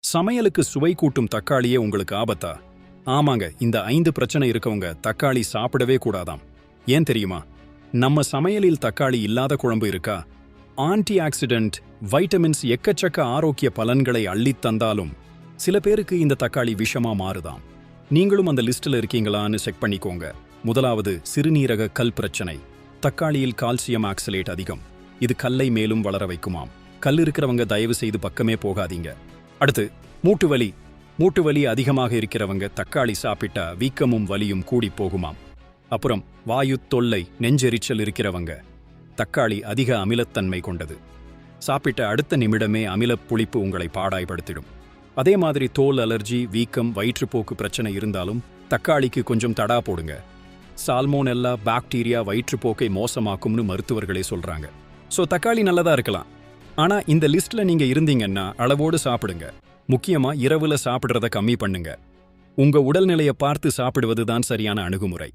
சமையலுக்கு சுவை கூட்டும் தக்காளியே உங்களுக்கு ஆபத்தா? ஆமாங்க இந்த ஐந்து பிரச்சனை இருக்கவங்க தக்காளி சாப்பிடவே கூடாதாம். ஏன் தெரியுமா? நம்ம சமையலில் தக்காளி இல்லாத குழம்பு இருக்கா? ஆன்டி ஆக்சிடென்ட் வைட்டமின்ஸ் எக்கச்சக்க ஆரோக்கிய பலன்களை அள்ளித் தந்தாலும் சில பேருக்கு இந்த தக்காளி விஷமா மாறுதாம். நீங்களும் அந்த லிஸ்ட்ல இருக்கீங்களான்னு செக் பண்ணிக்கோங்க. முதலாவது சிறுநீரக கல் பிரச்சனை. தக்காளியில் கால்சியம் ஆக்சலேட் அதிகம். இது கல்லை மேலும் வளர வைக்குமாம். கல் இருக்கிறவங்க தயவு செய்து பக்கமே போகாதீங்க. அடுத்து மூட்டு வலி. மூட்டு வலி அதிகமாக இருக்கிறவங்க தக்காளி சாப்பிட்டா வீக்கமும் வலியும் கூடி போகுமாம். அப்புறம் வாயு தொல்லை நெஞ்செரிச்சல் இருக்கிறவங்க. தக்காளி அதிக அமிலத்தன்மை கொண்டது. சாப்பிட்ட அடுத்த நிமிடமே அமிலப் புளிப்பு உங்களை பாடாய்படுத்திடும். அதே மாதிரி தோல் அலர்ஜி வீக்கம் வயிற்றுப்போக்கு பிரச்சனை இருந்தாலும் தக்காளிக்கு கொஞ்சம் தடா போடுங்க. சால்மோனெல்லா பாக்டீரியா வயிற்றுப்போக்கை மோசமாக்கும்னு மருத்துவர்களே சொல்றாங்க. சோ தக்காளி நல்லதா இருக்கலாம். ஆனா இந்த லிஸ்ட்ல நீங்க இருந்தீங்கன்னா அளவோடு சாப்பிடுங்க. முக்கியமா இரவுல சாப்பிடுறத கம்மி பண்ணுங்க. உங்க உடல்நிலையை பார்த்து சாப்பிடுவது தான் சரியான அணுகுமுறை.